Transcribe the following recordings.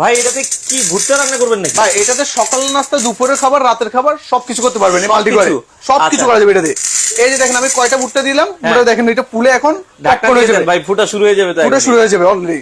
ভাই এটাতে কি ভুট্টা রান্না করবেন নাকি? ভাই এটাতে সকাল নাস্তা দুপুরের খাবার রাতের খাবার সবকিছু করতে পারবেন এই মাল্টি করে। সবকিছু? আচ্ছা। করা যাবে এটাতে। এই যে দেখেন আমি কয়টা ভুট্টা দিলাম ভুট্টা দেখেন এটা পুলে এখন ঢাকা হয়ে যাবে। ভাই ফুটা শুরু হয়ে যাবে তাই পুরো শুরু হয়ে যাবে অলরেডি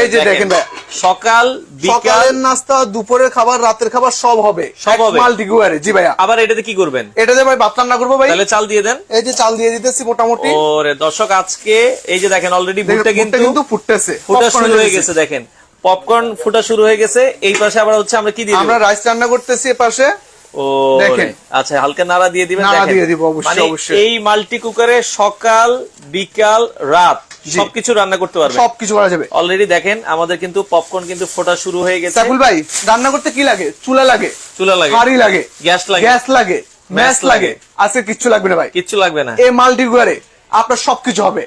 এই যে দেখেন ভাই। সকাল বিকাল। নাস্তা দুপুরের খাবার রাতের খাবার সব হবে। সব হবে? মাল্টি জি ভাইয়া। আবার এটাতে কি করবেন? এটাতে ভাই ভাত রান্না করব ভাই। তাহলে চাল দিয়ে দেন। এই যে চাল দিয়ে দিতেছি মোটামুটি। ওরে দর্শক আজকে এই যে দেখেন অলরেডি ভুট্টা কিন্তু ফুটতেছে। ফুটা শুরু হয়ে হয়ে গেছে দেখেন। পপকর্ন ফুটা শুরু হয়ে গেছে। এই পাশে আবার হচ্ছে আমরা কি দিয়ে আমরা রাইস রান্না করতেছি পাশে। ও দেখেন। আচ্ছা হালকা নাড়া দিয়ে দিবেন নাড়া দিয়ে দিব, অবশ্যই, মানে অবশ্যই। এই মাল্টি কুকারে সকাল বিকাল রাত সবকিছু রান্না করতে পারবেন। সবকিছু করা যাবে। অলরেডি দেখেন আমাদের কিন্তু পপকর্ন কিন্তু ফোটা শুরু হয়ে গেছে। সাইফুল ভাই রান্না করতে কি লাগে? চুলা লাগে চুলা লাগে। হাড়ি লাগে গ্যাস লাগে। গ্যাস লাগে ম্যাচ লাগে। আজকে কিচ্ছু লাগবে না ভাই। কিচ্ছু লাগবে না। এই মাল্টি কুকারে আপনার সবকিছু হবে।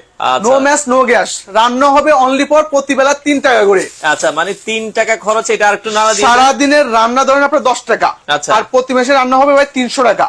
নো ম্যাচ নো গ্যাস রান্না হবে অনলি পর প্রতি বেলা তিন টাকা করে। আচ্ছা মানে তিন টাকা খরচ এটা নাড়া দিয়ে সারা দিনের রান্না ধরেন আপনার দশ টাকা। আচ্ছা। আর প্রতি মাসে রান্না হবে ভাই তিনশো টাকা।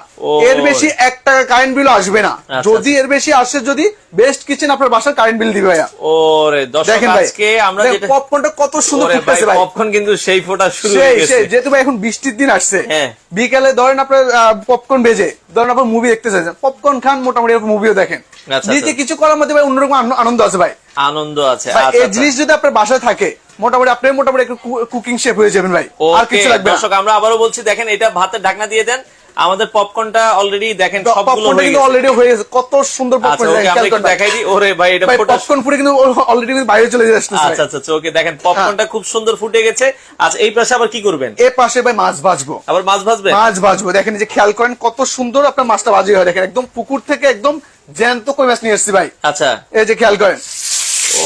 এর বেশি এক টাকা কারেন্ট বিল আসবে না। আচ্ছা, যদি এর বেশি আসে যদি বেস্ট কিচেন আপনার বাসার কারেন্ট বিল দিবে ভাইয়া। ওরে দেখেন আজকে আমরা যেটা পপকর্নটা কত সুন্দর ফুটতেছে ভাই পপকর্ন কিন্তু সেই ফোটা শুরু হয়ে গেছে। যেহেতু ভাই এখন বৃষ্টির দিন আসছে। হ্যাঁ। বিকালে ধরেন আপনার পপকর্ন বেজে ধরেন আপনার মুভি দেখতে চাইছেন পপকর্ন খান মোটামুটি মুভিও দেখেন। আচ্ছা, নিজে। কিছু করার মধ্যে ভাই অন্যরকম আনন্দ আছে ভাই? আনন্দ আছে আচ্ছা, এই আচ্ছা। জিনিস যদি আপনার বাসায় থাকে মোটামুটি আপনি মোটামুটি একটু কুকিং শেফ হয়ে যাবেন ভাই। আর কিছু লাগবে দর্শক আমরা আবারও বলছি দেখেন এটা ভাতের ঢাকনা দিয়ে দেন। আমাদের পপকর্নটা অলরেডি দেখেন সবগুলো হয়ে গেছে। অলরেডি হয়ে গেছে। কত সুন্দর আচ্ছা পপকর্ন একটু দেখাই দিই। ওরে ভাই এটা পপকর্ন পুরে কিন্তু অলরেডি বাইরে চলে যাচ্ছে আচ্ছা আচ্ছা আচ্ছা, ওকে দেখেন পপকর্নটা খুব সুন্দর ফুটে গেছে। আচ্ছা এই পাশে আবার কি করবেন? এ পাশে ভাই মাছ ভাজবো। আবার মাছ ভাজবেন মাছ ভাজবো। দেখেন এই যে খেয়াল করেন কত সুন্দর আপনার মাছটা ভাজি হয়। দেখেন একদম পুকুর থেকে একদম জ্যান্ত কই মাছ নিয়ে এসেছি ভাই। আচ্ছা। এই যে খেয়াল করেন!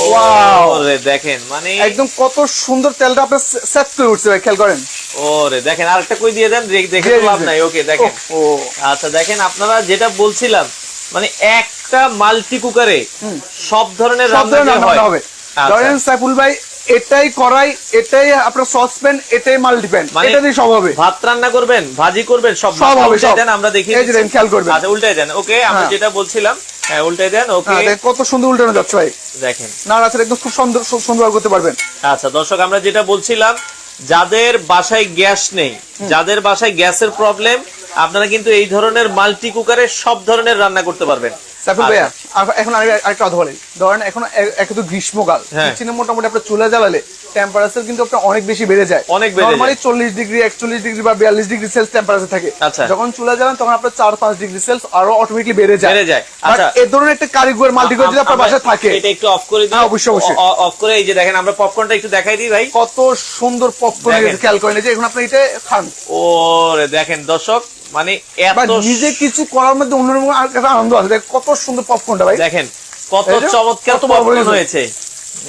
ওরে দেখেন মানে একদম কত সুন্দর তেলটা আপনার সেট করে উঠছে ভাই খেয়াল করেন। ওরে দেখেন আরেকটা কই দিয়ে দেন দেখে লাভ নাই ওকে দেখেন। ও আচ্ছা দেখেন আপনারা যেটা বলছিলাম মানে একটা মাল্টি কুকারে সব ধরনের রান্না হবে। আচ্ছা। ধরেন সাইফুল ভাই এটাই করাই এটাই আপনার সসপ্যান এটাই মাল্টিপ্যান মানে এটা দিয়ে সব হবে। ভাত রান্না করবেন ভাজি করবেন সব সব হবে, সব। দেন আমরা দেখি এই যে দেখেন, খেয়াল করবেন। আচ্ছা উল্টাই দেন। ওকে আমরা হ্যাঁ। যেটা বলছিলাম হ্যাঁ উল্টাই দেন ওকে। হ্যাঁ, দেখেন কত সুন্দর উল্টানো যাচ্ছে ভাই। দেখেন। নাড়াচাড়া একদম খুব সুন্দর সুন্দর করতে পারবেন। আচ্ছা দর্শক আমরা যেটা বলছিলাম যাদের বাসায় গ্যাস নেই যাদের বাসায় গ্যাসের প্রবলেম আপনারা কিন্তু এই ধরনের মাল্টি কুকারে সব ধরনের রান্না করতে পারবেন। সাইফুল। ভাইয়া এখন আমি আরেকটা কথা বলি ধরেন এখন একটু তো গ্রীষ্মকাল হ্যাঁ। কিচেনে মোটামুটি আপনার চুলা জ্বালালে টেম্পারেচার কিন্তু আপনার অনেক বেশি বেড়ে যায় অনেক নর্মালি। চল্লিশ ডিগ্রি একচল্লিশ ডিগ্রি বা বিয়াল্লিশ ডিগ্রি সেলস টেম্পারেচার থাকে আচ্ছা। যখন চুলা জ্বালান তখন আপনার চার পাঁচ ডিগ্রি সেলস আরও অটোমেটিকলি বেড়ে যায় বেড়ে যায়। আচ্ছা। এ ধরনের একটা কারিগর মাল্টিগর যদি আপনার বাসায় থাকে এটা একটু অফ করে দিই হ্যাঁ, অবশ্যই, অবশ্যই। অফ করে এই যে দেখেন আমরা পপকর্নটা একটু দেখাই দিই ভাই কত সুন্দর পপকর্ন দেখেন। খেয়াল করেন যে এখন আপনি এটা খান ওরে দেখেন দর্শক মানে এত নিজে কিছু করার মধ্যে অন্যরকম আর একটা আনন্দ আছে দেখ কত সুন্দর পপকর্নটা ভাই দেখেন কত চমৎকার পপকর্ন হয়েছে।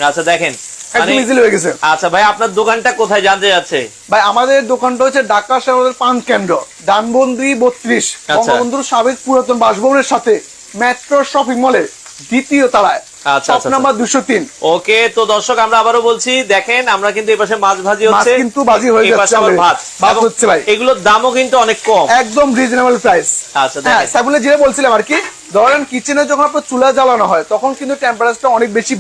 আচ্ছা দেখেন একদম ইজিলি হয়ে গেছে। আচ্ছা ভাই আপনার দোকানটা কোথায়? জানতে যাচ্ছে ভাই আমাদের দোকানটা হচ্ছে ঢাকা শহরের পান কেন্দ্র ডানবন্দি বত্রিশ আচ্ছা। বঙ্গবন্ধুর সাবেক পুরাতন বাসভবনের সাথে মেট্রো শপিং মলের দ্বিতীয় তলায়। আচ্ছা, আচ্ছা, নাম্বার দুশো তিন। ওকে তো দর্শক আমরা আবারও বলছি দেখেন আমরা কিন্তু এই পাশে মাছ ভাজি হচ্ছে। কিন্তু ভাজি হয়ে যাচ্ছে আবার ভাত। ভাত হচ্ছে ভাই। এগুলোর দামও কিন্তু অনেক কম। একদম রিজনেবল প্রাইস আচ্ছা, দেখেন। সাইবুলে যেটা বলছিলাম আর কি ধরেন কিচেনে যখন আপনার চুলা জ্বালানো হয় তখন কিন্তু টেম্পারেচারটা অনেক বেশি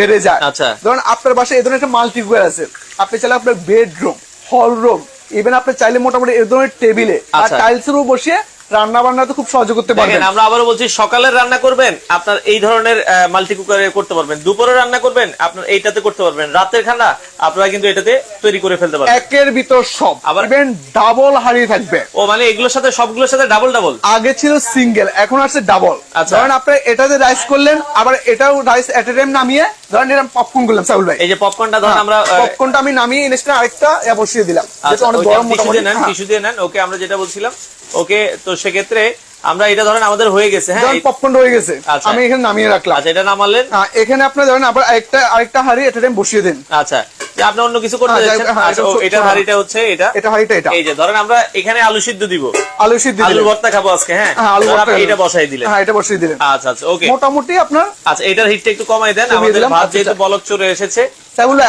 বেড়ে যায়। আচ্ছা। ধরেন আপনার বাসায় এই ধরনের একটা মাল্টি কুকার আছে। আপনি চাইলে আপনার বেডরুম হল রুম ইভেন আপনি চাইলে মোটামুটি এই ধরনের টেবিলে আর আচ্ছা। টাইলসের উপর বসিয়ে রান্না বান্না তো খুব সহজে করতে পারবেন। আমরা আবারও বলছি সকালের রান্না করবেন আপনার এই ধরনের মাল্টি কুকারে করতে পারবেন। দুপুরে রান্না করবেন আপনার এইটাতে করতে পারবেন। রাতের খানা আপনারা কিন্তু এটাতে তৈরি করে ফেলতে পারবেন। একের ভিতর সব। আবার- ইভেন ডাবল হারিয়ে থাকবে। ও মানে এগুলোর সাথে সবগুলোর সাথে ডাবল ডাবল আগে ছিল সিঙ্গেল এখন আসছে ডাবল আচ্ছা। ধরেন আপনি এটাতে রাইস করলেন আবার এটাও রাইস এট এ টাইম নামিয়ে ধরেন এরকম পপকর্ন করলাম সাউল ভাই। এই যে পপকর্নটা ধরুন আমরা আহ, পপকর্নটা আমি নামিয়ে ইনস্ট্যান্ট আরেকটা বসিয়ে দিলাম। যেটা আচ্ছা অনেক গরম মোটামুটি। নেন হ্যাঁ। টিস্যু দিয়ে নেন ওকে আমরা যেটা বলছিলাম ওকে তো সেক্ষেত্রে আমরা এটা ধরেন আমাদের হয়ে গেছে হ্যাঁ? পপকর্ন হয়ে গেছে। আচ্ছা। আমি এখানে নামিয়ে রাখলাম। আচ্ছা এটা নামালেন। এখানে আপনি ধরেন আবার একটা আরেকটা হাড়ি এটা বসিয়ে দেন। আচ্ছা। যে আপনি অন্য কিছু করতে হ্যাঁ, যাচ্ছেন? হ্যাঁ, আচ্ছা এটা। হাড়িটা হচ্ছে এটা? এটা হাড়িটা এটা। এই যে ধরেন আমরা এখানে আলু সিদ্ধ দিব। আলু সিদ্ধ দিলেন। ভর্তা খাব আজকে হ্যাঁ? হ্যাঁ আলু ভর্তা এটা বসাই দিলেন। হ্যাঁ এটা বসিয়ে দিলেন। আচ্ছা আচ্ছা ওকে। মোটামুটি আপনার আচ্ছা এটার হিটটা একটু কমাই দেন আমাদের ভাত আচ্ছা, যেহেতু আচ্ছা। বলক চলে এসেছে।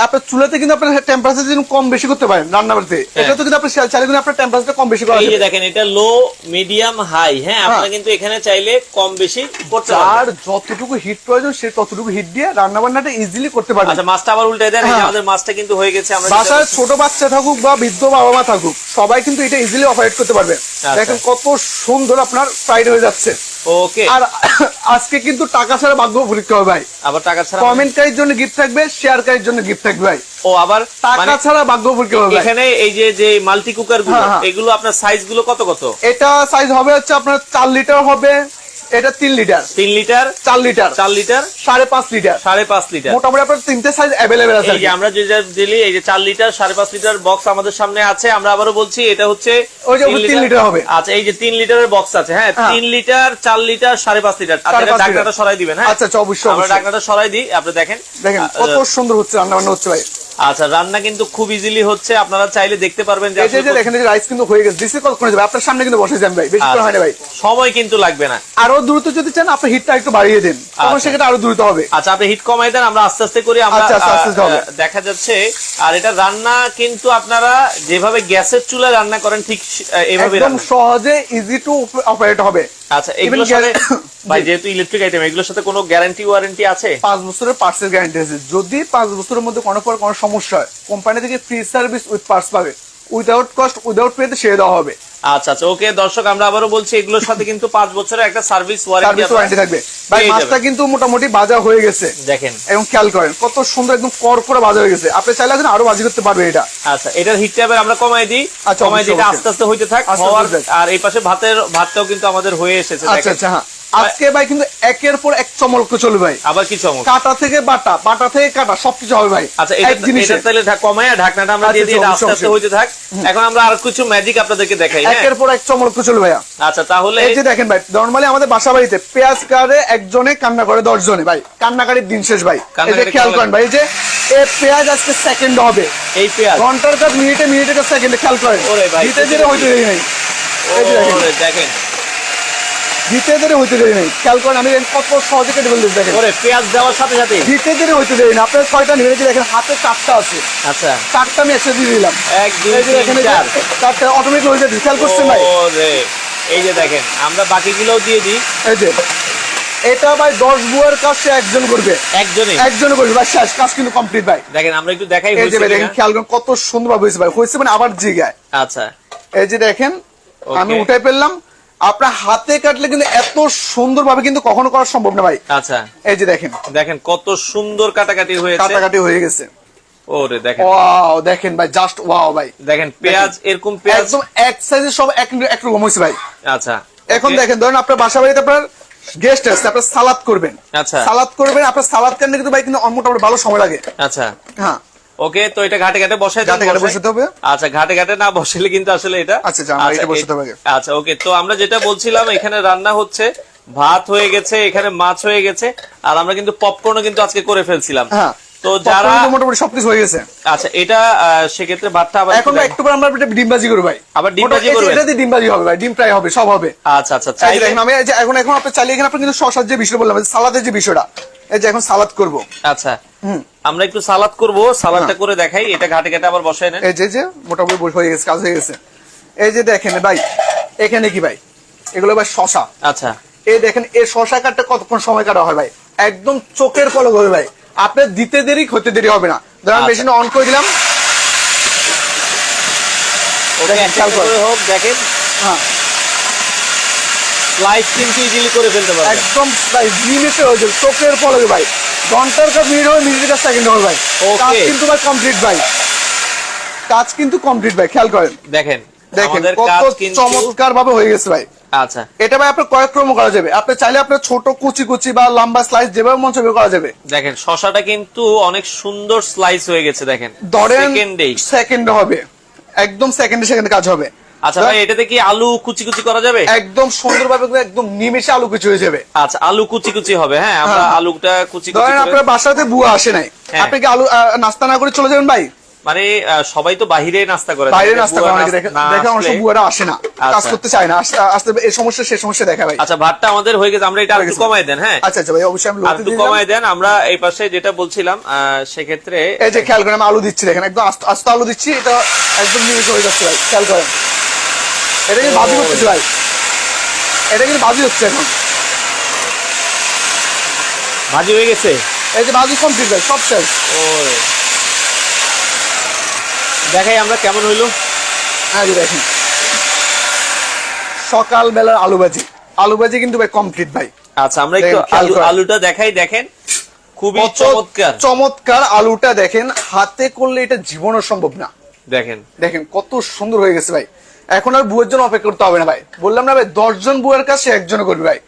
আপনার চুলাতে কিন্তু আপনার টেম্পারেচার কিন্তু কম বেশি করতে পারেন রান্না এটা তো কিন্তু আপনার চাইলে কিন্তু আপনার টেম্পারেচার কম বেশি করা এই দেখেন এটা লো মিডিয়াম হাই হ্যাঁ? আপনারা কিন্তু এখানে চাইলে কম বেশি করতে পারবেন। যার যতটুকু হিট প্রয়োজন সে ততটুকু হিট দিয়ে রান্না বান্নাটা ইজিলি করতে আচ্ছা মাছটা আবার উল্টে দেন। আমাদের মাছটা কিন্তু হয়ে গেছে আমরা বাসায় ছোট বাচ্চা থাকুক বা বৃদ্ধ বাবা মা থাকুক সবাই কিন্তু এটা ইজিলি অপারেট করতে পারবে। আচ্ছা। দেখেন কত সুন্দর আপনার ফ্রাইড হয়ে যাচ্ছে। ওকে আর আজকে কিন্তু টাকা ছাড়া ভাগ্য পরীক্ষা হবে ভাই। আবার টাকা ছাড়া কমেন্টকারীর জন্য গিফট থাকবে শেয়ারকারীর জন্য গিফট থাকবে ভাই। ও আবার টাকা মানে ছাড়া ভাগ্য পরীক্ষা হবে এখানে এই যে যে মাল্টি কুকারগুলো হ্যাঁ, হ্যাঁ। এগুলো আপনার সাইজগুলো কত কত? এটা সাইজ হবে হচ্ছে আপনার চার লিটার হবে। এটা তিন লিটার। তিন লিটার চার লিটার। চার লিটার। সাড়ে পাঁচ লিটার। সাড়ে পাঁচ লিটার। মোটামুটি আপনার তিনটে সাইজ অ্যাভেলেবেল আছে আমরা যেটা দিলি এই যে চার লিটার সাড়ে পাঁচ লিটার বক্স আমাদের সামনে আছে। আমরা আবারও বলছি এটা হচ্ছে ওই যে তিন লিটার। হবে। আচ্ছা এই যে তিন লিটারের বক্স আছে হ্যাঁ? হ্যাঁ। তিন লিটার চার লিটার সাড়ে পাঁচ লিটার। আচ্ছা লিটার। সরাই দিবেন হ্যাঁ? আচ্ছা, আচ্ছা, অবশ্যই, আমরা। ঢাকনাটা সরাই দিই আপনি দেখেন। দেখেন কত সুন্দর হচ্ছে রান্না বান্না হচ্ছে ভাই। আচ্ছা রান্না কিন্তু খুব ইজিলি হচ্ছে। আপনারা চাইলে দেখতে পারবেন যে এই যে দেখেন রাইস কিন্তু হয়ে গেছে। দিচ্ছে কতক্ষণ যাবে? আপনার সামনে কিন্তু বসে যান ভাই। বেশি করে হয় না ভাই। আচ্ছা, সময় কিন্তু লাগবে না। আরও দ্রুত যদি চান আপনি হিটটা একটু বাড়িয়ে দেন। তখন আচ্ছা। সেক্ষেত্রে আরও দ্রুত হবে। আচ্ছা আপনি হিট কমাই দেন আমরা আস্তে আস্তে করি। আমরা আচ্ছা, আচ্ছা, আস্তে আস্তে হবে। দেখা যাচ্ছে আর এটা রান্না কিন্তু আপনারা যেভাবে গ্যাসের চুলা রান্না করেন ঠিক এভাবে একদম সহজে ইজি টু অপারেট হবে। আচ্ছা এগুলোর সাথে ভাই যেহেতু ইলেকট্রিক আইটেম এগুলোর সাথে কোনো গ্যারান্টি ওয়ারেন্টি আছে? পাঁচ বছরের পার্সের গ্যারান্টি আছে। যদি পাঁচ বছরের মধ্যে কোনো পর কোনো সমস্যা হয়। কোম্পানি থেকে ফ্রি সার্ভিস উইথ পার্স পাবে। উইদাউট কস্ট উইদাউট পেতে সেরে দেওয়া হবে। আচ্ছা আচ্ছা ওকে দর্শক আমরা আবারও বলছি এগুলোর সাথে কিন্তু পাঁচ বছরের একটা সার্ভিস ওয়ারেন্টি সার্ভিস ওয়ারেন্টি থাকবে। ভাই মাছটা কিন্তু মোটামুটি বাজা হয়ে গেছে। দেখেন। এবং খেয়াল করেন কত সুন্দর একদম কর করে বাজা হয়ে গেছে। আপনি চাইলে এখন আরও বাজি করতে পারবে এটা। আচ্ছা এটার হিট ট্যাপের আমরা কমাই দিই। আচ্ছা, কমাই দিই আস্তে আস্তে হইতে থাক। আর এই পাশে ভাতের ভাতটাও কিন্তু আমাদের হয়ে এসেছে আচ্ছা আচ্ছা হ্যাঁ। আজকে ভাই কিন্তু একের পর এক চমলক চলবে ভাই। আবার কি চমক? কাটা থেকে বাটা বাটা থেকে কাটা সবকিছু হবে ভাই। আচ্ছা এটা তাহলে কমায়া ঢাকনাটা আমরা আচ্ছা, দিয়ে দিই আস্তে আস্তে হইতে থাক। এখন আমরা আর কিছু ম্যাজিক আপনাদেরকে দেখাই হ্যাঁ? একের পর এক চমলক চলবে ভাইয়া। আচ্ছা তাহলে এই যে দেখেন ভাই নর্মালি আমাদের বাসা বাড়িতে পেঁয়াজ কাটে একজনে কান্না করে দশ জনে ভাই। কান্নাকারির দিন শেষ ভাই। এই যে খেয়াল করেন ভাই যে এ পেঁয়াজ আজকে সেকেন্ড হবে। এই পেঁয়াজ। ঘণ্টার কাজ মিনিটে মিনিটে সেকেন্ডে খেয়াল করেন। ওরে ভাই, দিতে দেরি হইতে নেই। এই দেখেন। দিতে দেরি হইতে দেরি নেই। খেয়াল করেন আমি কত সহজে কেটে ফেলতেছি দেখেন। পেঁয়াজ দেওয়ার সাথে সাথে। দিতে দেরি হইতে দেরি না আপনার ছয়টা নিয়ে এই দেখেন হাতে চারটা আছে। আচ্ছা। চারটা আমি একসাথে দিয়ে দিলাম। এক দুই এই যে তিন দেখেন এই যে চার। চারটা অটোমেটিক হয়ে যাচ্ছে খেয়াল করছেন ভাই? এই যে দেখেন আমরা বাকিগুলোও দিয়ে দিই। এই যে এটা ভাই দশ বুয়ার কাজ একজন করবে। একজনই একজন করবে ভাই শেষ কাজ কিন্তু কমপ্লিট ভাই। দেখেন আমরা একটু দেখাই এই যে দেখেন খেয়াল করেন কত সুন্দর ভাবে হয়েছে ভাই। হয়েছে মানে আবার জিগায়। আচ্ছা। এই যে দেখেন আমি উঠাই ফেললাম আপনার হাতে কাটলে কিন্তু এত সুন্দর ভাবে কিন্তু কখনো করা সম্ভব না ভাই। আচ্ছা। এই যে দেখেন। দেখেন কত সুন্দর কাটাকাটি হয়েছে। কাটাকাটি হয়ে গেছে। ওরে দেখেন। ওয়াও দেখেন ভাই জাস্ট ওয়াও ভাই। দেখেন পেঁয়াজ এরকম পেঁয়াজ একদম এক সাইজের সব এক একরকম হয়েছে ভাই। আচ্ছা। এখন দেখেন ধরেন আপনার বাসা বাড়িতে আপনার গেস্ট আসছে আপনার সালাদ করবেন। আচ্ছা। সালাদ করবেন আপনার সালাদ কাটলে কিন্তু ভাই কিন্তু মোটামুটি ভালো সময় লাগে। আচ্ছা। হ্যাঁ। ওকে তো এটা ঘাটে ঘাটে বসাই ঘাটে ঘাটে বসাতে হবে? আচ্ছা ঘাটে ঘাটে না বসালে কিন্তু আসলে এটা আচ্ছা, আচ্ছা, আমরা এটা বসাতে হবে। আচ্ছা ওকে তো আমরা যেটা বলছিলাম এখানে রান্না হচ্ছে ভাত হয়ে গেছে এখানে মাছ হয়ে গেছে আর আমরা কিন্তু পপকর্নও কিন্তু আজকে করে ফেলছিলাম। হ্যাঁ তো যারা মোটামুটি সবকিছু হয়ে গেছে। আচ্ছা এটা সেক্ষেত্রে ভাতটা আবার এখন একটু পর আমরা এটা ডিমবাজি করব ভাই। আবার ডিমবাজি এই এটা দিয়ে ডিমবাজি হবে ভাই ডিম ফ্রাই হবে সব হবে। আচ্ছা আচ্ছা যে আমি এখন এখন আপনি চালিয়ে এখানে আপনি কিন্তু শশার যে বিষয় বললাম সালাদের যে বিষয়টা এই যে এখন সালাদ করব। আচ্ছা। আমরা একটু সালাদ করব সালাদটা করে দেখাই এটা ঘাটে ঘাটে আবার বসাই নেন। এই যে যে মোটামুটি বসে হয়ে গেছে কাজ হয়ে গেছে। এই যে দেখেন ভাই এখানে কি ভাই? এগুলো ভাই শশা। আচ্ছা। এই দেখেন এই শশা কাটতে কতক্ষণ সময় কাটা হয় ভাই? একদম চোখের পলক হবে ভাই। আপনার দিতে দেরি হতে দেরি হবে না। ধরেন আচ্ছা। মেশিন অন করে দিলাম। হোক দেখেন। হ্যাঁ। স্লাইস কিন্তু ইজিলি করে ফেলতে পারবেন একদম ভাই মিনিটে হয়ে যাবে। চোখের ভাই। ঘণ্টার কাজ মিনিট হবে মিনিটের কাজ সেকেন্ড হবে ভাই. কাজ কিন্তু ভাই কমপ্লিট ভাই। কাজ কিন্তু কমপ্লিট ভাই খেয়াল করেন। দেখেন দেখেন কত চমৎকার ভাবে হয়ে গেছে ভাই। আচ্ছা। এটা ভাই আপনার কয়েক ক্রম করা যাবে। আপনি চাইলে আপনার ছোট কুচি কুচি বা লম্বা স্লাইস যেভাবে মন চাইবে করা যাবে। দেখেন শশাটা কিন্তু অনেক সুন্দর স্লাইস হয়ে গেছে দেখেন। ধরেন সেকেন্ডে হবে। একদম সেকেন্ডে সেকেন্ডে কাজ হবে। আচ্ছা ভাই এটাতে কি আলু কুচি কুচি করা যাবে? একদম সুন্দর ভাবে একদম নিমেষে আলু কুচি হয়ে যাবে। আচ্ছা আলু কুচি কুচি হবে হ্যাঁ? আমরা হ্যাঁ। আলুটা কুচি কুচি ধরেন আপনার বাসাতে বুয়া আসে নাই। হ্যাঁ। আপনি কি আলু নাস্তা না করে চলে যাবেন ভাই? মানে সবাই তো বাহিরে নাস্তা করে বাইরে নাস্তা করে দেখে বুয়ারা আসে না কাজ আচ্ছা। করতে চায় না। আসতে এই সমস্যা সে সমস্যা দেখা ভাই। আচ্ছা ভাতটা আমাদের হয়ে গেছে আমরা এটা একটু কমাই দেন হ্যাঁ? আচ্ছা আচ্ছা ভাই অবশ্যই আমি একটু কমাই দেন আমরা এই পাশে যেটা বলছিলাম সেক্ষেত্রে এই যে খেয়াল করেন আমি আলু দিচ্ছি দেখেন একদম আস্ত আস্ত আলু দিচ্ছি এটা একদম নিমিষ হয়ে যাচ্ছে ভাই খেয়াল করেন। এটা কিন্তু ও। করতেছে ভাই। এটা কিন্তু ভাজি হচ্ছে এখন। ভাজি হয়ে গেছে? এই যে ভাজি কমপ্লিট ভাই সব শেষ। ও দেখাই আমরা কেমন হইল। হ্যাঁ দেখেন। সকাল বেলার আলু ভাজি। আলু ভাজি কিন্তু ভাই কমপ্লিট ভাই। আচ্ছা আমরা একটু আলু আলুটা দেখাই দেখেন। খুবই চমৎকার। চমৎকার আলুটা দেখেন হাতে করলে এটা জীবনও সম্ভব না। দেখেন। দেখেন কত সুন্দর হয়ে গেছে ভাই। এখন আর বুয়ের জন্য অপেক্ষা করতে হবে না ভাই। বললাম না ভাই দশজন বুয়ের কাছে একজন করবে ভাই।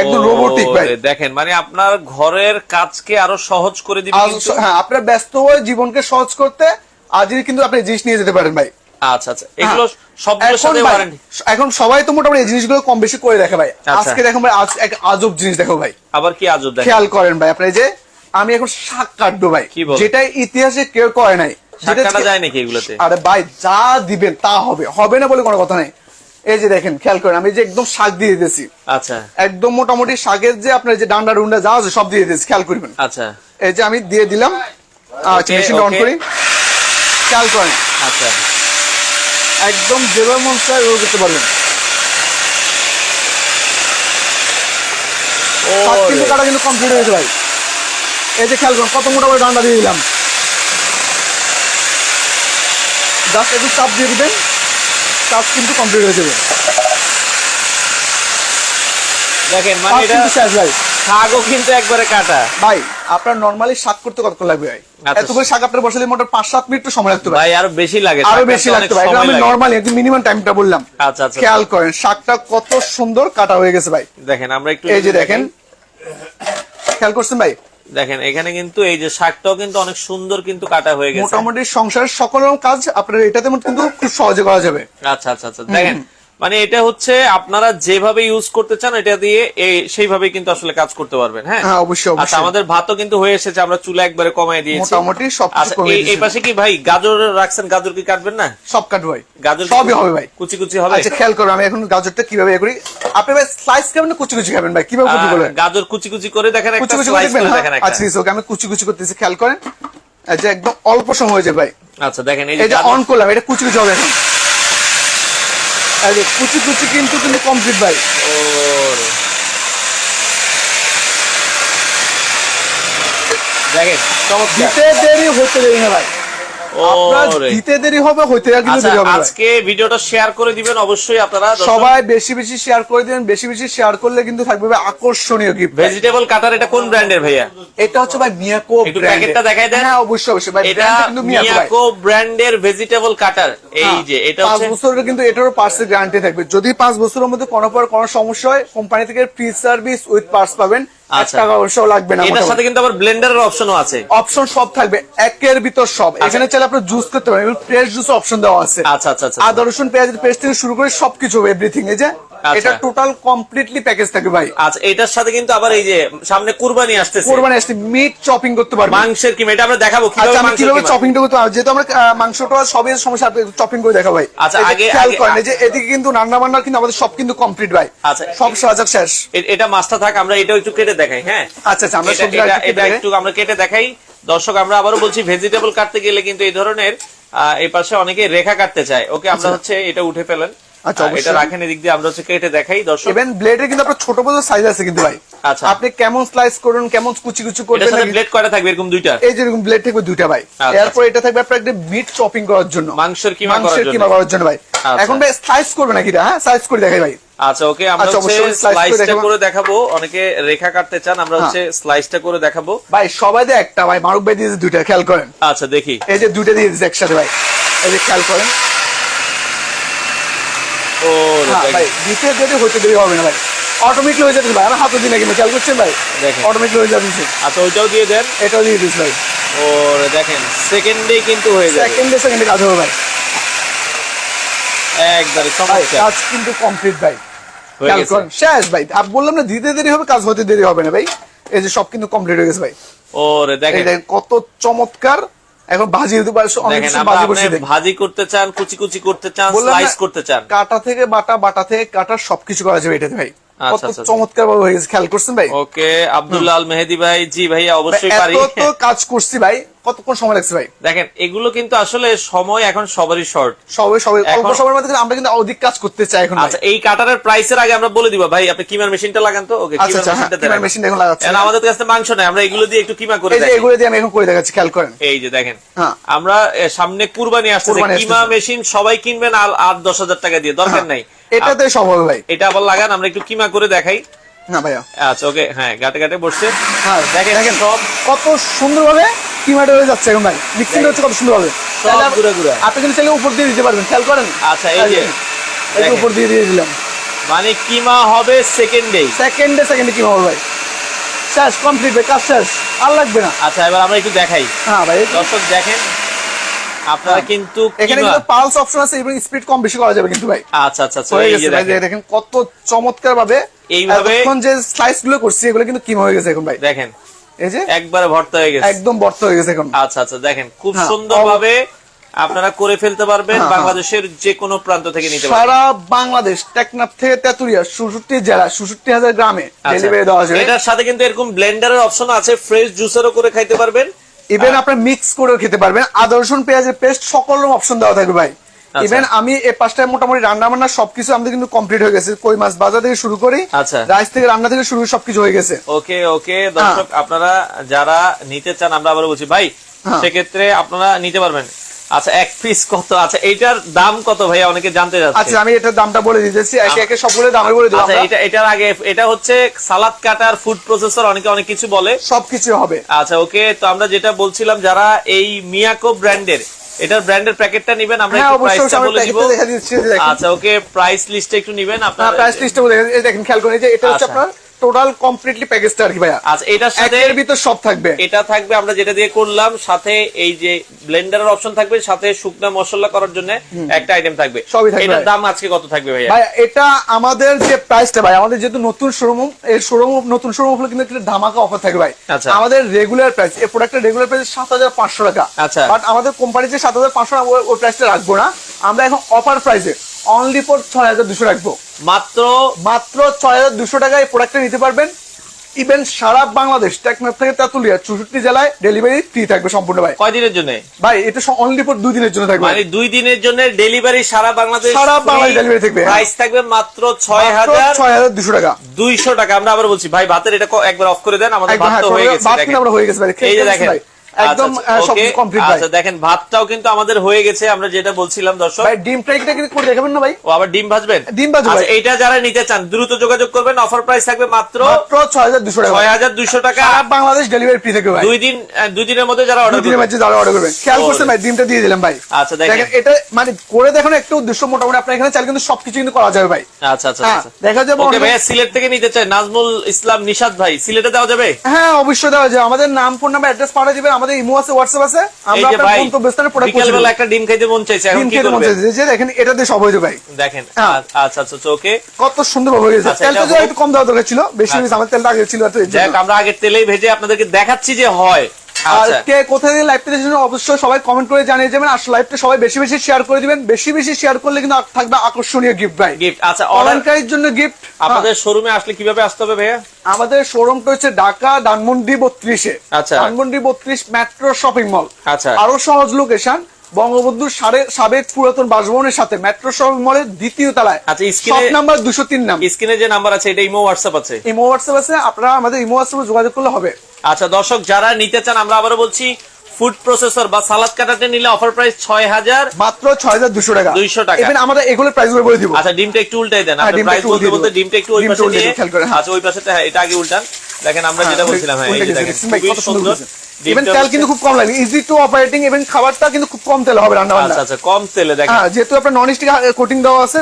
একদম রোবোটিক ভাই। দেখেন মানে আপনার ঘরের কাজকে আরও সহজ করে দিবে হ্যাঁ আপনার ব্যস্ত হয়ে জীবনকে সহজ করতে আজই কিন্তু আপনি জিনিস নিয়ে যেতে পারেন ভাই। আচ্ছা আচ্ছা এগুলো হ্যাঁ। সবগুলোর এখন সাথে ওয়ারেন্টি এখন সবাই তো মোটামুটি এই জিনিসগুলো কম বেশি করে দেখে ভাই। আচ্ছা। আজকে দেখো ভাই আজ এক আজব জিনিস দেখো ভাই। আবার কি আজব দেখেন? খেয়াল করেন ভাই আপনি যে আমি এখন শাক কাটবো ভাই। যেটা ইতিহাসে কেউ করে নাই। যায় নাকি এগুলোতে? আরে ভাই যা দিবেন তা হবে। হবে না বলে কোনো কথা নাই। এই যে দেখেন খেয়াল করেন আমি যে একদম শাক দিয়ে দিতেছি। আচ্ছা। একদম মোটামুটি শাকের যে আপনার যে ডান্ডা ডুন্ডা যা আছে সব দিয়ে দিতেছি খেয়াল করবেন। আচ্ছা। এই যে আমি দিয়ে দিলাম। আচ্ছা মেশিন অন. করি। খেয়াল করেন। আচ্ছা। একদম যেভাবে মন চায় ওভাবে করতে পারবেন। ও শাক কিন্তু কাটা কিন্তু কমপ্লিট হয়েছে ভাই। এই যে খেয়াল করুন কত মোটা করে ডান্ডা দিয়ে দিলাম। জাস্ট একটু চাপ দিয়ে দিবেন কাজ কিন্তু কমপ্লিট হয়ে যাবে। দেখেন মানে এটা শেষ ভাই। শাকও কিন্তু একবারে কাটা। ভাই আপনার নর্মালি শাক করতে কতক্ষণ লাগবে ভাই? আচ্ছা। এত করে শাক আপনার বসালে মোটর পাঁচ সাত মিনিট সময় লাগতো ভাই আরও বেশি লাগে আরও বেশি লাগতো ভাই আমি। নর্মালি মিনিমাম টাইমটা বললাম। আচ্ছা আচ্ছা। খেয়াল করেন শাকটা কত সুন্দর কাটা হয়ে গেছে ভাই। দেখেন আমরা একটু এই যে দেখেন। খেয়াল করছেন ভাই? দেখেন এখানে কিন্তু এই যে শাকটাও কিন্তু অনেক সুন্দর কিন্তু কাটা হয়ে গেছে। মোটামুটি সংসারের সকল কাজ আপনার এটাতে কিন্তু খুব সহজে করা যাবে। আচ্ছা আচ্ছা আচ্ছা। দেখেন মানে এটা হচ্ছে আপনারা যেভাবে ইউজ করতে চান এটা দিয়ে সেইভাবে কিন্তু আসলে কাজ করতে পারবেন হ্যাঁ? হ্যাঁ, অবশ্যই। আচ্ছা আমাদের ভাতও কিন্তু হয়ে এসেছে আমরা চুলা একবারে কমাই দিয়েছি। মোটামুটি সবকিছু আচ্ছা এই- পাশে কি ভাই গাজর রাখছেন গাজর কি কাটবেন না? সব কাটবো ভাই। গাজর সবই হবে ভাই। কুচি কুচি হবে? আচ্ছা খেয়াল করুন আমি এখন গাজরটা কীভাবে করি? আপনি ভাই স্লাইস খাবেন না কুচি কুচি খাবেন ভাই? কীভাবে কুচি করবেন গাজর কুচি কুচি করে দেখেন কুচি একটা কুচি দেখবেন করে হ্যাঁ? দেখেন একটা। আচ্ছা ওকে আমি কুচি কুচি করতেছি খেয়াল করেন। এই যে একদম অল্প সময় হয়ে যায় ভাই। আচ্ছা দেখেন এই যে অন করলাম এটা কুচি কুচি হবে এখন। কুচি কুচি কিন্তু কিন্তু কমপ্লিট ভাই। দেখেন চমৎকার। দিতে দেরি হতে দেরি না ভাই। আপনার দিতে দেরি হবে হইতে কিন্তু আচ্ছা দেরি হবে আজকে ভিডিওটা শেয়ার করে দিবেন অবশ্যই আপনারা সবাই বেশি বেশি শেয়ার করে দিবেন বেশি বেশি শেয়ার করলে কিন্তু থাকবে আকর্ষণীয় গিফট ভেজিটেবল কাটার এটা কোন ব্র্যান্ডের ভাইয়া? এটা হচ্ছে ভাই মিয়াকো একটু প্যাকেটটা দেখাই দেন। হ্যাঁ অবশ্যই অবশ্যই। ভাই এটা কিন্তু মিয়াকো ব্র্যান্ডের ভেজিটেবল কাটার এই হ্যাঁ, যে এটা পাঁচ হচ্ছে বছরের কিন্তু এটারও পার্সের গ্যারান্টি থাকবে। যদি পাঁচ বছরের মধ্যে কোনো পর কোনো সমস্যা হয় কোম্পানি থেকে ফ্রি সার্ভিস উইথ পার্স পাবেন। টাকা অবশ্যই লাগবে না এটার সাথে কিন্তু আবার ব্লেন্ডারের অপশনও আছে। অপশন সব থাকবে একের ভিতর সব। এখানে চাইলে আপনি জুস করতে পারেন ফ্রেশ জুস অপশন দেওয়া আছে। আচ্ছা আচ্ছা আচ্ছা আদা রসুন পেঁয়াজের পেস্ট থেকে শুরু করে সবকিছু এভরিথিং এই যে। আচ্ছা। এটা টোটাল কমপ্লিটলি প্যাকেজ থাকবে ভাই। আচ্ছা এটার সাথে কিন্তু আবার এই যে সামনে কুরবানি আসতেছে। কোরবানি আসছে মিট চপিং করতে পারবেন মাংসের কিমা এটা আমরা দেখাবো কীভাবে আচ্ছা কীভাবে চপিংটা করতে পারব যেহেতু আমরা মাংসটা সবই সমস্যা চপিং করে দেখা ভাই। আচ্ছা, আগে- খেয়াল করেন যে এদিকে কিন্তু রান্না বান্নার কিন্তু আমাদের সব কিন্তু কমপ্লিট ভাই। আচ্ছা। সব সাজার শেষ। এটা মাছটা থাক আমরা এটাও একটু কেটে দেখাই হ্যাঁ? আচ্ছা আচ্ছা আমরা সবজি এটা- এটা একটু আমরা কেটে দেখাই। দর্শক আমরা আবারও বলছি ভেজিটেবল কাটতে গেলে কিন্তু এই ধরনের আহ, এই পাশে অনেকে রেখা কাটতে চায়। ওকে আমরা হচ্ছে এটা উঠে ফেলেন। আচ্ছা, এটা রাখেন এদিক দিয়ে আমরা হচ্ছে কেটে দেখাই দর্শক। ইভেন ব্লেডের কিন্তু আপনার ছোট বড় সাইজ আছে কিন্তু ভাই। আচ্ছা। আপনি কেমন স্লাইস করুন কেমন কুচি কুচি করবেন সাথে ব্লেড কয়টা থাকবে এরকম দুইটা এই যেরকম ব্লেড থাকবে দুইটা ভাই। আচ্ছা, এরপর এটা থাকবে আপনার একটা মিট চপিং করার জন্য। মাংসের কিমা করার মাংসের কিমা করার জন্য ভাই। আচ্ছা। এখন ভাই স্লাইস করবে নাকি এটা হ্যাঁ? স্লাইস করে দেখাই ভাই। আচ্ছা ওকে আমরা আচ্ছা, হচ্ছে স্লাইসটা দেখাবো। করে দেখাবো। অনেকে রেখা কাটতে চান আমরা হ্যাঁ। হচ্ছে স্লাইসটা করে দেখাবো। ভাই সবাই দিয়ে একটা ভাই। মারুক ভাই দিয়েছে দুইটা খেয়াল করেন। আচ্ছা দেখি। এই যে দুইটা দিয়ে দিয়েছে একসাথে ভাই। এই যে খেয়াল করেন। ও হ্যাঁ, ভাই দিতে দেরি হইতে দেরি হবে না ভাই। অটোমেটিক হয়ে যাচ্ছে ভাই। আমার হাতে দিন কিন্তু খেয়াল করছেন ভাই? দেখেন। অটোমেটিক হয়ে যাচ্ছে আচ্ছা ওইটাও দিয়ে দেন। এটাও দিয়ে দিস ভাই। ও দেখেন সেকেন্ডে কিন্তু হয়ে যাবে। সেকেন্ডে সেকেন্ডে কাজ হবে ভাই। একবারে ভাই কাজ কিন্তু কমপ্লিট ভাই। হয়ে খেয়াল গেছে। করেন শেষ ভাই। আর বললাম না দিতে দেরি হবে কাজ হতে দেরি হবে না ভাই। এই যে সব কিন্তু কমপ্লিট হয়ে গেছে ভাই। ওরে দেখেন। দেখেন কত চমৎকার এখন ভাজি হতে পারে অনেক ভাজি আপনি ভাজি করতে চান কুচি কুচি করতে চান স্লাইস করতে চান। কাটা থেকে বাটা বাটা থেকে কাটা সবকিছু করা যাবে এটাতে ভাই। কত। চমৎকার ভাবে হয়ে গেছে খেয়াল করছেন ভাই? ওকে আব্দুল্লাহ আল মেহেদি ভাই জি ভাইয়া অবশ্যই পারি। তো কাজ করছি ভাই কতক্ষণ সময় লাগছে ভাই? দেখেন এগুলো কিন্তু আসলে সময় এখন সবারই শর্ট সবাই সবাই অল্প সময়ের মধ্যে আমরা কিন্তু অধিক কাজ করতে চাই এখন আচ্ছা এই কাটারের প্রাইসের আগে আমরা বলে দিব। ভাই আপনি কিমার মেশিনটা লাগান তো? ওকে আচ্ছা কিমার আচ্ছা হ্যাঁ, মেশিনটা কিমার মেশিন এখন লাগাচ্ছি এখন আমাদের কাছে মাংস নাই আমরা এগুলো দিয়ে একটু কিমা করে এগুলো দিয়ে আমি এখন করে দেখাচ্ছি খেয়াল করেন। এই যে দেখেন হ্যাঁ। আমরা সামনে কুরবানি কুরবানি কিমা মেশিন সবাই কিনবেন আর আট দশ হাজার টাকা দিয়ে দরকার হ্যাঁ, নাই। এটাতে সব হবে ভাই এটা আবার লাগান আমরা একটু কিমা করে দেখাই। না ভাইয়া। আচ্ছা ওকে হ্যাঁ গাটে গাটে বসছে। হ্যাঁ দেখেন দেখেন সব। কত সুন্দর ভাবে কিমাটা হয়ে যাচ্ছে এখন ভাই। মিক্সিং হচ্ছে কত সুন্দর ভাবে তাহলে আপ- গুঁড়া গুঁড়া। আপনি কিন্তু চাইলে উপর দিয়ে দিতে পারবেন খেয়াল করেন? আচ্ছা, এই যে, এই উপর দিয়ে দিয়ে দিলাম মানে কিমা হবে সেকেন্ডেই সেকেন্ডে সেকেন্ডে কি হবে ভাই। শেষ কমপ্লিট ভাই কাজ শেষ। আর লাগবে না। আচ্ছা এবার আমরা একটু দেখাই। হ্যাঁ ভাই দর্শক দেখেন আপনারা কিন্তু এখানে কিন্তু পালস অপশন আছে এবং স্পিড কম বেশি করা যাবে কিন্তু ভাই। আচ্ছা আচ্ছা আচ্ছা দেখেন। কত চমৎকার ভাবে এইভাবে- এখন যে স্লাইসগুলো করছি এগুলো কিন্তু কিমা হয়ে গেছে এখন ভাই। দেখেন এই যে একবারে ভর্তা হয়ে গেছে। একদম বর্ত হয়ে গেছে এখন। আচ্ছা আচ্ছা দেখেন খুব হ্যাঁ, সুন্দর ভাবে আপনারা করে ফেলতে পারবেন হ্যাঁ, বাংলাদেশের যে কোনো প্রান্ত থেকে নিতে পারবেন। সারা বাংলাদেশ টেকনাফ থেকে তেতুরিয়া সুষট্টি জেলা সুষট্টি হাজার গ্রামে আচ্ছা। ডেলিভারি দেওয়া যাবে। এটার সাথে কিন্তু এরকম ব্লেন্ডারের অপশন আছে ফ্রেশ জুসারও করে খাইতে পারবেন। ইভেন আপনি মিক্স করেও খেতে পারবেন আদা রসুন পেঁয়াজের পেস্ট সকল অপশন দেওয়া থাকবে ভাই আচ্ছা। ইভেন আমি এই পাঁচটায় মোটামুটি রান্না বান্না সবকিছু আমাদের কিন্তু কমপ্লিট হয়ে গেছে কই মাছ বাজার থেকে শুরু করি আচ্ছা। রাইস থেকে রান্না থেকে শুরু সবকিছু হয়ে গেছে ওকে ওকে দর্শক আপনারা যারা নিতে চান আমরা আবার বলছি ভাই হ্যাঁ। সেক্ষেত্রে আপনারা নিতে পারবেন আচ্ছা এক পিস কত? আচ্ছা এইটার দাম কত ভাইয়া? অনেকে জানতে যাচ্ছে আচ্ছা আমি এটার দামটা বলে দিতেছি। একে একে সবগুলো দামে বলে দেবো আচ্ছা এটা এটার আগে এটা হচ্ছে সালাদ কাটার ফুড প্রসেসর অনেকে অনেক কিছু বলে। সবকিছু হবে। আচ্ছা ওকে তো আমরা যেটা বলছিলাম যারা এই মিয়াকো ব্র্যান্ডের এটার ব্র্যান্ডের প্যাকেটটা নেবেন আমরা হ্যাঁ একটু প্রাইসটা বলে দিব। আচ্ছা ওকে প্রাইস লিস্টে একটু নেবেন হ্যাঁ আপনার। প্রাইস লিস্টে দেখেন খেয়াল করেন এই যে এটা হচ্ছে আচ্ছা। আপনার টোটাল কমপ্লিটলি প্যাকেজটা আর কি ভাইয়া। আচ্ছা এটার সাথে একের ভিতর সব থাকবে। এটা থাকবে আমরা যেটা দিয়ে করলাম সাথে এই যে ব্লেন্ডারের অপশন থাকবে সাথে শুকনা মশলা করার জন্য একটা আইটেম থাকবে। সবই থাকবে। এটার দাম আজকে কত থাকবে ভাইয়া? ভাই এটা আমাদের যে প্রাইসটা ভাই আমাদের যেহেতু নতুন শোরুম এই শোরুম নতুন শোরুম হলে কিন্তু একটা ধামাকা অফার থাকে ভাই। আচ্ছা। আমাদের রেগুলার প্রাইস এই প্রোডাক্টের রেগুলার প্রাইস সাত হাজার পাঁচশো টাকা। আচ্ছা। বাট আমাদের কোম্পানি যে সাত হাজার পাঁচশো ওই প্রাইসটা রাখব না। আমরা এখন অফার প্রাইসে অনলি ফর ছয় হাজার দুশো রাখব। মাত্র? মাত্র ছয় হাজার দুশো টাকায় এই প্রোডাক্টটা নিতে পারবেন। ইভেন সারা বাংলাদেশ টেকনাফ থেকে তেতুলিয়া চৌষট্টি জেলায় ডেলিভারি ফ্রি থাকবে সম্পূর্ণ ভাই। কয় দিনের জন্য? ভাই এটা অনলি ফর দুই দিনের জন্য থাকবে। মানে দুই দিনের জন্য ডেলিভারি সারা বাংলাদেশ সারা বাংলাদেশ delivery থাকবে, হ্যাঁ। প্রাইস থাকবে মাত্র ছয় হাজার ছয় হাজার দুশো টাকা। দুইশো টাকা। আমরা আবার বলছি ভাই ভাতের এটা একবার অফ করে দেন আমাদের একদম ভাত হ্যাঁ, হয়ে গেছে আমরা হয়ে গেছে ভাই। এই যে দেখেন ভাই। একদম আচ্ছা, কমপ্লিট ভাই। আচ্ছা দেখেন ভাতটাও কিন্তু আমাদের হয়ে গেছে আমরা যেটা বলছিলাম দর্শক। ভাই ডিম ফ্রাইটা করে দেখাবেন না ভাই? ও আবার ডিম ভাজবেন? ডিম ভাজবো আচ্ছা ভাই। যারা নিতে চান দ্রুত যোগাযোগ করবেন অফার প্রাইস থাকবে মাত্র মাত্র ছয় হাজার দুশো টাকা। ছয় হাজার দুইশো টাকা। সারা বাংলাদেশ ডেলিভারি ফ্রি থাকবে ভাই। দুই দিন দুই দিনের মধ্যে যারা অর্ডার দিনের মধ্যে যারা অর্ডার করবেন। খেয়াল করছেন ভাই ডিমটা দিয়ে দিলাম ভাই। আচ্ছা, দেখেন। দেখেন এটা মানে করে দেখুন একটা উদ্দেশ্য মোটামুটি আপনার এখানে চাল কিন্তু সবকিছু কিন্তু করা যাবে ভাই। আচ্ছা আচ্ছা হ্যাঁ, আচ্ছা। দেখা যাবে ওকে অনেক- সিলেট থেকে নিতে চাই নাজমুল ইসলাম নিশাদ ভাই সিলেটে দেওয়া যাবে? হ্যাঁ অবশ্যই দেওয়া যায় আমাদের নাম ফোন নাম্বার অ্যাড্রেস পাঠিয়ে দিবেন আমাদের ইমো আছে হোয়াটসঅ্যাপ আছে। আমরা আপনার গন্তব্যস্থানে প্রোডাক্ট পৌঁছে দেব। একটা ডিম খাইতে মন চাইছে এখন কি করবে এই যে দেখেন এটা দিয়ে সব হয়ে যাবে ভাই। দেখেন হ্যাঁ। আচ্ছা আচ্ছা আচ্ছা ওকে। কত সুন্দর ভাবে হয়ে গেছে। আচ্ছা, তেলটা একটু কম দেওয়া দরকার ছিল বেশি হয়ে গেছে আমার তেলটা আগে ছিল এর আমরা আগে তেলেই ভেজে আপনাদেরকে দেখাচ্ছি যে হয়। আর আচ্ছা কে কোথায় লাইভটা দেখছেন অবশ্যই সবাই কমেন্ট করে জানিয়ে যাবেন আর লাইভটা সবাই বেশি বেশি শেয়ার করে দিবেন। বেশি বেশি শেয়ার করলে কিন্তু থাকবে আকর্ষণীয় গিফট ভাই। গিফট আচ্ছা অলঙ্কারের অনলাইনকারীর জন্য গিফট আপনাদের শোরুমে আসলে কীভাবে আসতে হবে ভাইয়া? আমাদের শোরুমটা হচ্ছে ঢাকা ধানমন্ডি বত্রিশে। আচ্ছা। ধানমন্ডি বত্রিশ মেট্রো শপিং মল আচ্ছা। আরও সহজ লোকেশন বঙ্গবন্ধুর সারে- সাবেক পুরাতন বাসভবনের সাথে মেট্রো শপিং মলের দ্বিতীয় তলায়। আচ্ছা, স্ক্রিনে- নাম্বার দুশো তিন নাম। স্ক্রিনে যে নাম্বার আছে এটা ইমো হোয়াটসঅ্যাপ আছে? ইমো হোয়াটসঅ্যাপ আছে আপনারা আমাদের ইমো হোয়াটসঅ্যাপে যোগাযোগ করলে হবে। আচ্ছা দর্শক যারা নিতে চান আমরা আবারও বলছি ফুড প্রসেসর বা সালাদ কাটাতে নিলে অফার প্রাইস ছয় হাজার মাত্র ছয় হাজার দুশো টাকা। 200 টাকা। এবার আমরা এগুলোর প্রাইস বলে দিব। আচ্ছা ডিমটা একটু উল্টাই দেন। হ্যাঁ, প্রাইস একটু বলতে বলতে। ডিমটা একটু ওই পাশে নিয়ে হ্যাঁ। আচ্ছা ওই পাশে হ্যাঁ এটা আগে উল্টান দেখেন আমরা যেটা বলছিলাম হ্যাঁ খুবই সুন্দর ইভেন তেল কিন্তু খুব কম লাগে। ইজি টু অপারেটিং ইভেন খাবারটা কিন্তু খুব কম তেল হবে রান্না বান্না আচ্ছা আচ্ছা কম তেলে দেখেন। হ্যাঁ যেহেতু আপনার নন স্টিক কোটিং দেওয়া আছে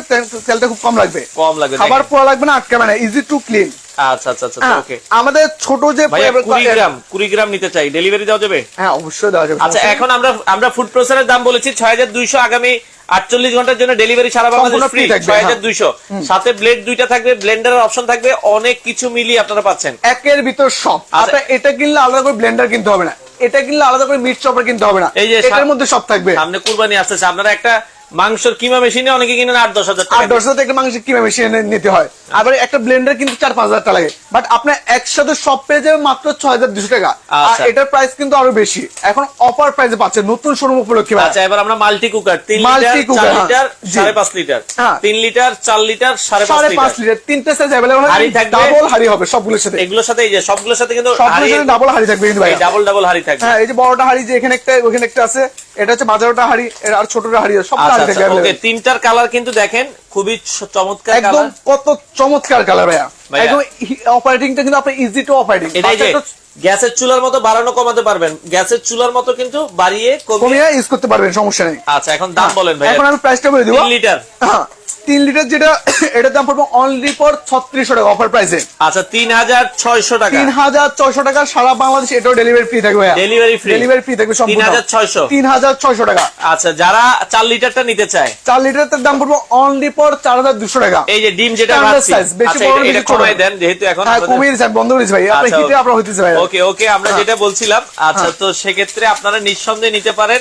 তেলটা খুব কম লাগবে। কম লাগবে খাবার পোড়া লাগবে না আটকাবে না ইজি টু ক্লিন আচ্ছা আচ্ছা আচ্ছা ওকে আমাদের ছোট যে ভাইয়া কুড়ি গ্রাম কুড়ি গ্রাম নিতে চাই। ডেলিভারি দেওয়া যাবে? হ্যাঁ অবশ্যই দেওয়া যাবে। আচ্ছা এখন আমরা আমরা ফুড প্রসেসরের দাম বলেছি ছয় হাজার দুইশো আগামী আটচল্লিশ ঘণ্টার জন্য ডেলিভারি সারা বাংলাদেশ ফ্রি ছয় হাজার দুইশো। সাথে ব্লেড দুইটা থাকবে ব্লেন্ডারের অপশন থাকবে অনেক কিছু মিলিয়ে আপনারা পাচ্ছেন। একের ভিতর সব। আচ্ছা। আপনার এটা কিনলে আলাদা করে ব্লেন্ডার কিনতে হবে না। এটা কিনলে আলাদা করে মিট চপার কিনতে হবে না। এই যে এটার মধ্যে সব থাকবে। সামনে কুরবানি আসতেছে। আপনারা একটা মাংসের কিমা মেশিনে অনেকে কিনেন আট দশ হাজার আট দশ হাজার একটা মাংসের কিমা মেশিনে নিতে হয়। আবার একটা ব্লেন্ডার কিন্তু চার পাঁচ হাজার টাকা লাগে। বাট আপনার একসাথে সব পেয়ে যাবে মাত্র ছয় হাজার দুশো টাকা। আর আচ্ছা। এটার প্রাইস কিন্তু আরও বেশি। এখন অফার প্রাইসে পাচ্ছে নতুন শোরুম উপলক্ষে আচ্ছা এবার আমরা মাল্টি কুকার তিন চার হ্যাঁ। লিটার সাড়ে পাঁচ লিটার হ্যাঁ। তিন লিটার চার লিটার সাড়ে পাঁচ লিটার তিনটে সাইজ অ্যাভেলেবল হাঁড়ি থাকবে? ডাবল হাড়ি হবে সবগুলোর সাথে। এগুলোর সাথে এই যে সবগুলোর সাথে কিন্তু সবগুলোর সাথে ডাবল হাড়ি থাকবে কিন্তু ভাই ডাবল ডাবল হাড়ি থাকবে। হ্যাঁ এই যে বড়টা হাড়ি যে এখানে একটা ওখানে একটা আছে এটা হচ্ছে মাঝারোটা হাড়ি আর ছোটটা হাড়ি সব আচ্ছা হাড়ি থাকবে আচ্ছা ওকে তিনটার কালার কিন্তু দেখেন খুবই চমৎকার একদম কত চমৎকার কালার ভাইয়া। একদম অপারেটিংটা কিন্তু আপনি ইজি টু অপারেটিং এটাই যে গ্যাসের চুলার মতো বাড়ানো কমাতে পারবেন। গ্যাসের চুলার মতো কিন্তু বাড়িয়ে কমিয়ে ইউজ করতে পারবেন সমস্যা নেই। আচ্ছা এখন দাম বলেন ভাই এখন আমি প্রাইসটা বলে দিব। লিটার হ্যাঁ। তিন লিটার যেটা এটার দাম পড়বে অনলি ফর ছত্রিশশো টাকা অফার প্রাইসে আচ্ছা তিন হাজার ছয়শো টাকা। তিন হাজার ছয়শো টাকা সারা বাংলাদেশ এটাও ডেলিভারি ফ্রি থাকবে ডেলিভারি ফ্রি ডেলিভারি ফ্রি থাকবে সম্পূর্ণ। 3600 তিন হাজার ছয়শো টাকা। আচ্ছা যারা চার লিটারটা নিতে চায়। চার লিটারের দাম পড়বে অনলি ফর চার হাজার দুশো টাকা। এই যে ডিম যেটা বেশি আচ্ছা বড়, বেশি ছোট। দেন যেহেতু এখন হ্যাঁ কমিয়ে দিয়েছেন বন্ধ করে দিয়েছে ভাই আপনার আচ্ছা, হিটে আপনার হইতেছে ভাই ওকে ওকে আমরা যেটা বলছিলাম আচ্ছা তো সেক্ষেত্রে আপনারা নিঃসন্দেহে নিতে পারেন।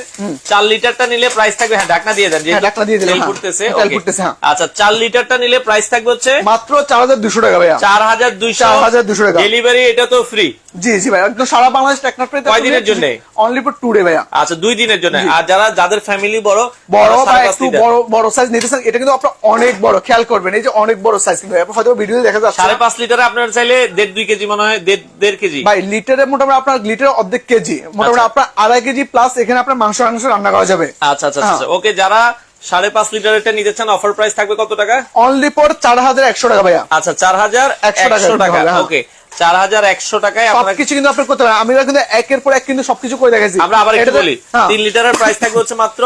চার লিটারটা নিলে প্রাইস থাকবে হ্যাঁ ঢাকনা দিয়ে দেন যেহেতু হ্যাঁ, ঢাকনা দিয়ে হ্যাঁ। ফুটতেছে তেল হ্যাঁ। আচ্ছা চার লিটারটা নিলে প্রাইস থাকবে হচ্ছে? মাত্র চার হাজার দুশো টাকা ভাইয়া। চার হাজার দুইশো। 4,200 টাকা। ডেলিভারি এটা তো ফ্রি জি জি ভাই একদম সারা বাংলাদেশ টেকনাফ কয়দিনের জন্যে? অনলি ফর টু ডে ভাইয়া। আচ্ছা দুই দিনের জন্য। আর যারা যাদের ফ্যামিলি বড় বড় বা একটু বড় বড় সাইজ নিতে চান এটা কিন্তু আপনার অনেক বড় খেয়াল করবেন এই যে অনেক বড় সাইজ কিন্তু হয়তো ভিডিওতে দেখা যাচ্ছে। সাড়ে পাঁচ লিটারে আপনার চাইলে দেড় দুই কেজি মনে হয় দেড় দেড় কেজি। ভাই লিটারে মোটামুটি আপনার লিটারে অর্ধেক কেজি। মোটামুটি আচ্ছা। আপনার আড়াই কেজি প্লাস এখানে আপনার মাংস মাংস রান্না করা যাবে। আচ্ছা আচ্ছা আচ্ছা। ওকে যারা সাড়ে পাঁচ লিটারেরটা নিতে চান অফার প্রাইস থাকবে কত টাকা? অনলি ফর চার হাজার একশো টাকা ভাইয়া। আচ্ছা চার হাজার টাকা একশো টাকা হবে, হ্যাঁ। ওকে চার হাজার একশো টাকায় আপনারা সবকিছু কিন্তু আপনি করতে পারেন। আমি কিন্তু একের পর এক কিন্তু সবকিছু করে দেখাচ্ছি আমরা আবার একটু বলি হ্যাঁ, তিন লিটারের প্রাইস থাকবে হচ্ছে মাত্র?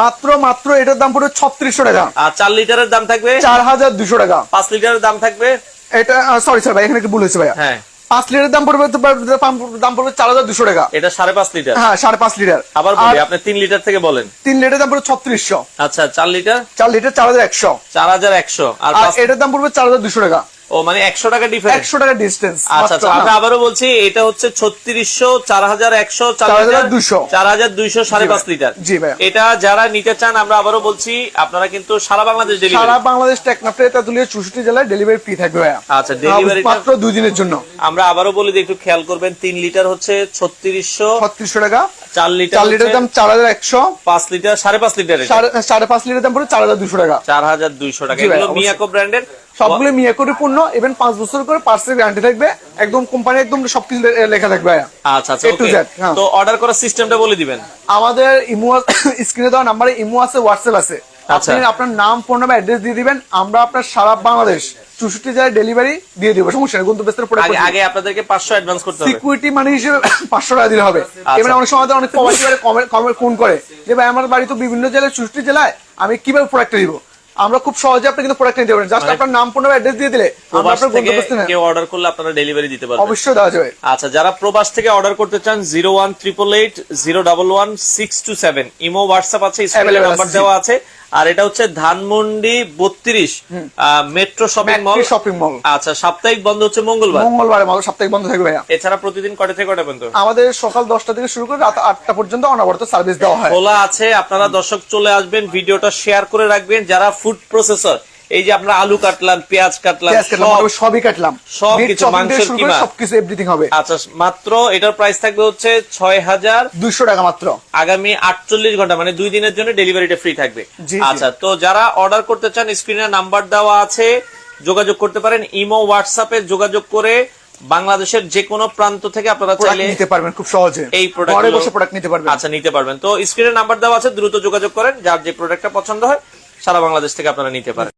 মাত্র মাত্র এটার দাম পড়বে ছত্রিশশো টাকা। আর চার লিটারের দাম থাকবে? চার হাজার দুশো টাকা। পাঁচ লিটারের দাম থাকবে? এটা সরি স্যার ভাই এখানে একটু ভুল হয়েছে ভাইয়া। হ্যাঁ। পাঁচ লিটার দাম পড়বে তো দাম পড়বে চার হাজার দুশো টাকা। এটা সাড়ে পাঁচ লিটার? হ্যাঁ সাড়ে পাঁচ লিটার। আবার বলি আপনি তিন লিটার থেকে বলেন। তিন লিটার দাম পড়বে ছত্রিশশো। আচ্ছা চার লিটার? চার লিটার চার হাজার একশো। চার হাজার একশো। আর এটার দাম পড়বে চার হাজার দুশো টাকা। ও মানে একশো টাকা ডিফারেন্স একশো টাকা ডিস্টেন্স আচ্ছা আচ্ছা আমরা আবারও বলছি এটা হচ্ছে ছত্রিশশো চার হাজার একশো চার হাজার 4200 চার হাজার দুইশো সাড়ে পাঁচ লিটার। জি ভাইয়া। এটা যারা নিতে চান আমরা আবারও বলছি আপনারা কিন্তু সারা বাংলাদেশ সারা ডেলিভারি বাংলাদেশ টেকনাফে তেতুলিয়া চৌষট্টি জেলায় ডেলিভারি ফ্রি থাকবে আচ্ছা ডেলিভারিটা মাত্র দুই দিনের জন্য। আমরা আবারও বলি একটু খেয়াল করবেন তিন লিটার হচ্ছে ছত্রিশশো। ছত্রিশশো টাকা। চার লিটার চার লিটার দাম চার হাজার একশো। পাঁচ লিটার সাড়ে পাঁচ লিটার সাড়ে- পাঁচ লিটার দাম পড়বে চার হাজার দুশো টাকা। চার হাজার দুইশো টাকা। এগুলো মিয়াকো ব্র্যান্ডের। সবগুলো মিয়াকোরি পূর্ণ ইভেন পাঁচ বছর করে পার্সেল গ্যারান্টি থাকবে। একদম কোম্পানি একদম সবকিছু লেখা থাকবে আচ্ছা আচ্ছা okay। Z, হ্যাঁ। তো অর্ডার করার সিস্টেমটা বলে দিবেন। আমাদের ইমো স্ক্রিনে দেওয়া নাম্বারে ইমো আছে হোয়াটসঅ্যাপ আছে। আচ্ছা। আপনি আপনার নাম ফোন নাম্বার অ্যাড্রেস দিয়ে দিবেন আমরা আপনার সারা বাংলাদেশ চৌষট্টি জেলায় ডেলিভারি দিয়ে দিব। সমস্যা নেই গন্তব্যস্থলে আগে প্রোডাক্ট আগে আপনাদেরকে পাঁচশো অ্যাডভান্স করতে হবে। সিকিউরিটি মানি হিসেবে পাঁচশো টাকা দিলে হবে। আচ্ছা। এবার অনেক সময় অনেক প্রবাসী ভাইরা কমে- কমে ফোন করে। যে ভাই আমার বাড়ি তো বিভিন্ন জেলায় চৌষট্টি জেলায় আমি কীভাবে প্রোডাক্ট দিব আমরা খুব সহজে আপনি কিন্তু প্রোডাক্ট নিতে পারেন জাস্ট আপনার নাম ফোন অ্যাড্রেস দিয়ে দিলে আমরা আপনার থেকে গন্তব্যস্থলে কেউ অর্ডার করলে আপনারা ডেলিভারি দিতে পারবেন। অবশ্যই দেওয়া যাবে। আচ্ছা যারা প্রবাস থেকে অর্ডার করতে চান zero one triple eight zero double one six two seven Imo WhatsApp আছে স্ক্রিনে নাম্বার দেওয়া আছে। আর এটা হচ্ছে ধানমন্ডি বত্রিশ metro shopping mall shopping mall আচ্ছা সাপ্তাহিক বন্ধ হচ্ছে মঙ্গলবার। মঙ্গলবার মল সাপ্তাহিক বন্ধ থাকবে এছাড়া প্রতিদিন কটা থেকে কটা পর্যন্ত? আমাদের সকাল দশটা থেকে শুরু করে রাত আটটা পর্যন্ত অনবরত সার্ভিস দেওয়া হয়। খোলা আছে আপনারা দর্শক চলে আসবেন ভিডিওটা শেয়ার করে রাখবেন যারা ফুড প্রসেসর এই যে আপনারা আলু কাটলাম পেঁয়াজ কাটলাম সবই কাটলাম। সব Meat কিছু, chopping থেকে মাংসের কিমা। সবকিছু এভরিথিং হবে। আচ্ছা মাত্র এটার প্রাইস থাকবে হচ্ছে ছয় হাজার দুইশো টাকা মাত্র। আগামী আটচল্লিশ ঘণ্টা মানে দুই দিনের জন্য ডেলিভারিটা ফ্রি থাকবে। আচ্ছা তো যারা অর্ডার করতে চান স্ক্রিনে নাম্বার দেওয়া আছে যোগাযোগ করতে পারেন। ইমো হোয়াটসঅ্যাপে যোগাযোগ করে বাংলাদেশের যে কোনো প্রান্ত থেকে আপনারা চাইলে নিতে পারবেন খুব সহজে। এই প্রোডাক্ট ঘরে বসে প্রোডাক্ট নিতে পারবেন। আচ্ছা নিতে পারবেন। তো স্ক্রিনে নাম্বার দেওয়া আছে দ্রুত যোগাযোগ করেন। যার যে প্রোডাক্টটা পছন্দ হয় সারা বাংলাদেশ থেকে আপনারা নিতে পারেন।